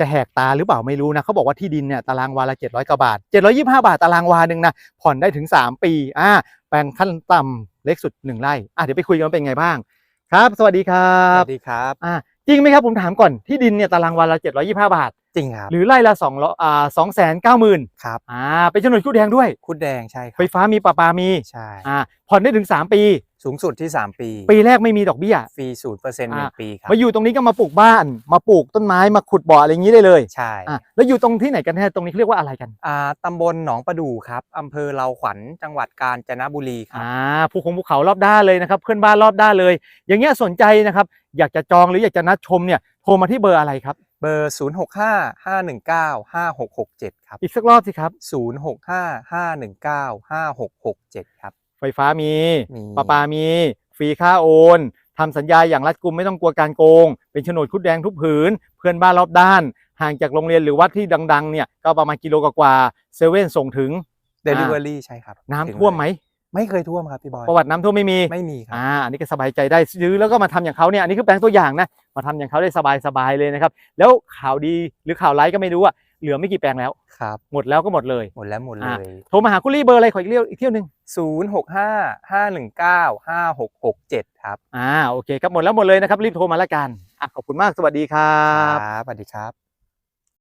จะแหกตาหรือเปล่าไม่รู้นะเขาบอกว่าที่ดินเนี่ยตารางวาละ 700กว่าบาท 725 บาทตารางวาหนึ่งนะผ่อนได้ถึง 3 ปีอ่าแปลงขั้นต่ำเล็กสุด 1 ไร่อะเดี๋ยวไปคุยกันว่าเป็นไงบ้าง ครับ สวัสดีครัสบวัสดีครับอ่าจริงไหมครับผมถามก่อนที่ดินเนี่ยตารางวาละ 725 บาท จริงครับหรือไร่ละ2ร้อยอ่า2แสนเก้าหมื่นครับอ่าเป็นโฉนดคู่แดงด้วยคุดแดงใช่ครัไฟฟ้ามีประปามีใช่อ่าผ่อนได้ถึง 3 ปี สูงสุดที่ 3 ปี ปีแรกไม่มีดอกเบี้ยฟรีศูนย์เปอร์เซ็นต์หนึ่งอ่าปีครับมาอยู่ตรงนี้ก็มาปลูกบ้าน มาปลูกต้นไม้มาขุดบ่ออะไรอย่างนี้ได้เลยใช่อะแล้วอยู่ตรงที่ไหนกันแน่ตรงนี้เขาเรียกว่าอะไรกันอ่าตำบลหนองประดู่ครับอำเภอเราขวัญจังหวัดกาญจนบุรีครับอ่าภูคงภูเขารอบด้านเลยนะครับ เพื่อนบ้านรอบด้านเลย อย่างเงี้ยสนใจนะครับอยากจะจองหรืออยากจะนัดชมเนี่ยโทรมาที่เบอร์อะไรครับเบอร์ 0 6 5 5 1 9 5 6 6 7 ครับ อีกสักรอบสิครับ 0 6 5 5 1 9 5 6 6 7 ครับ ไฟฟ้ามีมี ประปามี ฟรีค่าโอนทำสัญญาอย่างรัดกุมไม่ต้องกลัวการโกง เป็นโฉนดคุดแดงทุกผืน เพื่อนบ้านรอบด้าน ห่างจากโรงเรียนหรือวัดที่ดังๆเนี่ยก็ประมาณกิโลกว่าๆเซเว่นส่งถึง Delivery ใช่ครับน้ำถึงท่วมไหม ไม่เคยท่วมครับพี่บอยประวัติน้ำท่วมไม่มี ไม่มีครับ อ่า อันนี้ก็สบายใจได้ซื้อแล้วก็มาทำอย่างเขาเนี่ย อันนี้คือแปลงตัวอย่างนะ มาทำอย่างเขาได้สบายสบายๆเลยนะครับ แล้วข่าวดีหรือข่าวร้ายก็ไม่รู้อะ เหลือไม่กี่แปลงแล้ว ครับ หมดแล้วก็หมดเลย หมดแล้วหมดเลอะ ย โทรมาหาคุณลี่เบอร์อะไรขออีกเที่ยวอีกเที่ยวหนึ่ง0 6 5 5 1 9 5 6 6 7 ครับอ่าโอเคครับหมดแล้วหมดเลยนะครับรีบโทรมาละกันอะขอบคุณมากสวัสดีครับครับสวัสดีครับ